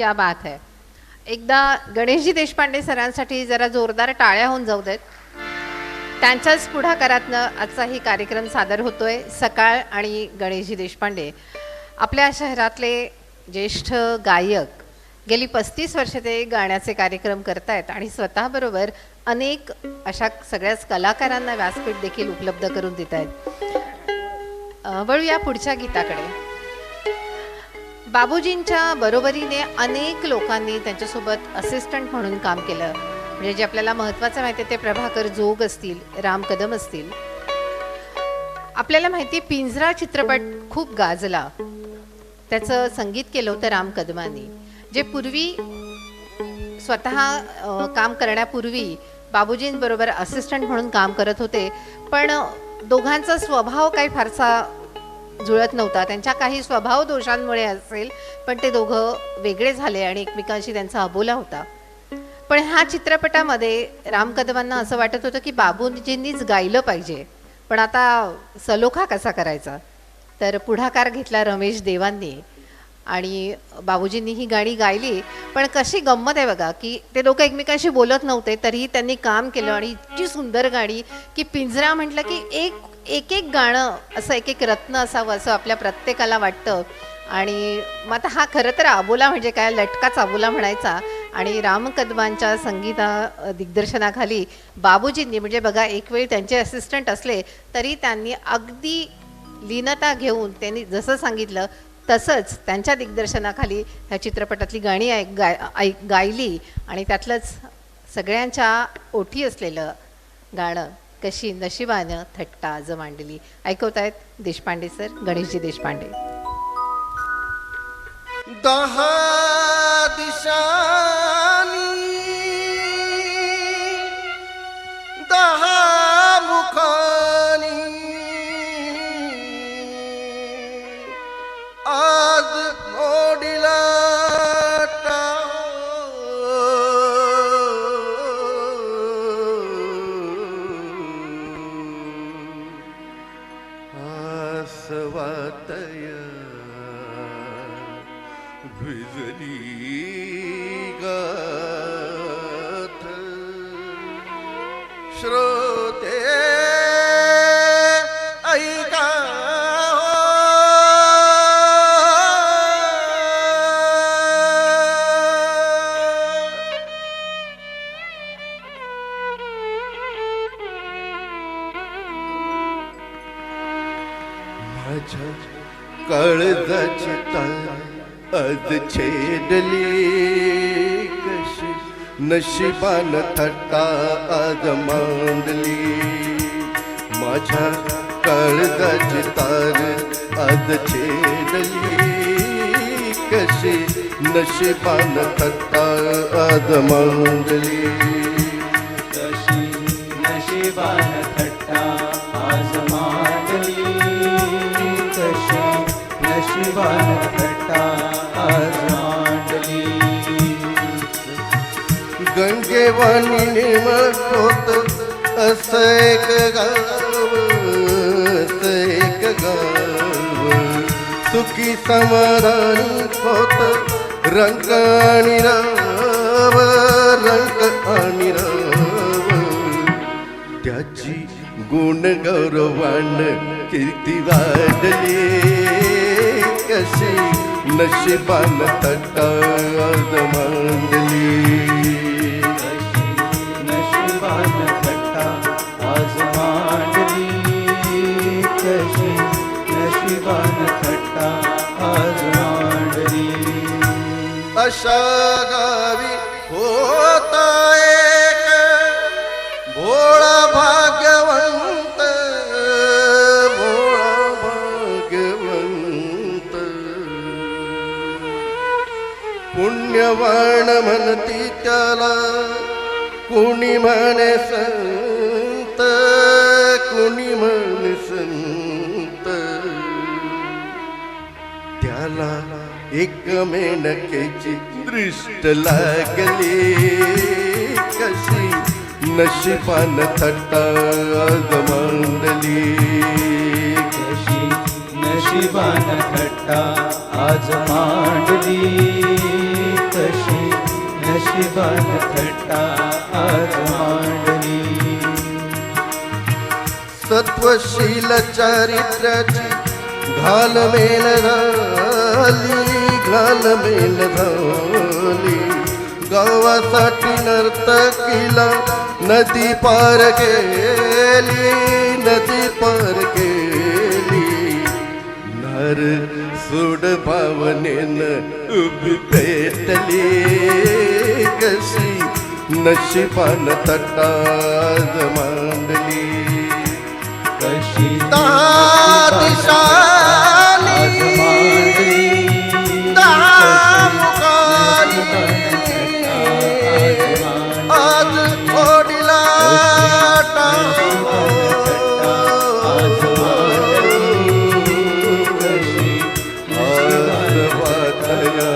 क्या बात है. एकदा गणेशजी देशपांडे सरांसाठी जरा जोरदार टाळ्या होऊन जाऊ देत. त्यांच्याच पुढाकारातनं आजचा ही कार्यक्रम सादर होतोय सकाळ आणि गणेशजी देशपांडे. आपल्या शहरातले ज्येष्ठ गायक गेली पस्तीस वर्ष ते गाण्याचे कार्यक्रम करतायत आणि स्वतःबरोबर अनेक अशा सगळ्याच कलाकारांना व्यासपीठ देखील उपलब्ध करून देत आहेत वळू या पुढच्या गीताकडे. बाबूजींच्या बरोबरीने अनेक लोकांनी त्यांच्यासोबत असिस्टंट म्हणून काम केलं. म्हणजे जे आपल्याला महत्त्वाचं माहिती आहे ते प्रभाकर जोग असतील राम कदम असतील. आपल्याला माहिती आहे पिंजरा चित्रपट खूप गाजला. त्याचं संगीत केलं होतं राम कदमांनी. जे पूर्वी स्वतः काम करण्यापूर्वी बाबूजींबरोबर असिस्टंट म्हणून काम करत होते पण दोघांचा स्वभाव काही फारसा जुळत नव्हता. त्यांच्या काही स्वभाव दोषांमुळे असेल पण ते दोघं वेगळे झाले आणि एकमेकांशी त्यांचा अबोला होता. पण ह्या चित्रपटामध्ये राम कदमांना असं वाटत होतं की बाबूजींनीच गायलं पाहिजे. पण आता सलोखा कसा करायचा? तर पुढाकार घेतला रमेश देवांनी आणि बाबूजींनी ही गाणी गायली. पण कशी गंमत आहे बघा की ते लोक एकमेकांशी बोलत नव्हते तरीही त्यांनी काम केलं आणि इतकी सुंदर गाणी की पिंजरा म्हटलं की एक एक एक गाणं असं एक एक रत्न असावं असं आपल्या प्रत्येकाला वाटतं. आणि मग आता हा खरं तर आबोला म्हणजे काय? लटकाच आबोला म्हणायचा. आणि राम कदमांच्या संगीता दिग्दर्शनाखाली बाबूजींनी म्हणजे बघा एक वेळ त्यांचे असिस्टंट असले तरी त्यांनी अगदी लीनता घेऊन त्यांनी जसं सांगितलं तसंच त्यांच्या दिग्दर्शनाखाली ह्या चित्रपटातली गाणी ऐक गाय ऐक गायली. आणि त्यातलंच सगळ्यांच्या ओठी असलेलं गाणं. कशी नशिबानं थट्टा आज मांडली. ऐकवतायत देशपांडे सर गणेशजी देशपांडे. दहा दिशानी दहा मुखानी आज मोडिला आसवातय भिजली गाथ श्रोते माझ्या काळजाची तार आज छेडली कशी? नशिबान थट्टा आज मांडली. माझ्या काळजाची तार आज छेडली कशी? नशिबान थट्टा आज मांडली. नशिबान थट्टा गंगेवाणी निर्मळ होत असं एक गाव एक गाव सुखी समाधानी होत रंग आणि राव रंग आणि राव त्याची गुण गौरवान कीर्ती वाढली। नशिबान तटाद मांडली. नशिबान थट्टा आज मांडली. कशी नशिबान थट्टा आज मांडली. अशा गावी होता वाण म्हणती त्याला कुणी म्हणे संत कुणी म्हणे संत. त्याला एक मेणकेची दृष्ट लागली कशी नशिबान थट्टा आज मांडली कशी नशिबान थट्टा आज मांडली नशिबान थट्टा आज मांडली सत्वशील चारित्र्याची घालमेल झाली घालमेल झाली गावासाठी नर्तकीला नदी पार केली नदी पार केली. नर सोड भावनेन उभी पेटली कशी? नशिबान तटाज मांडली. कशी? दहा Senhor.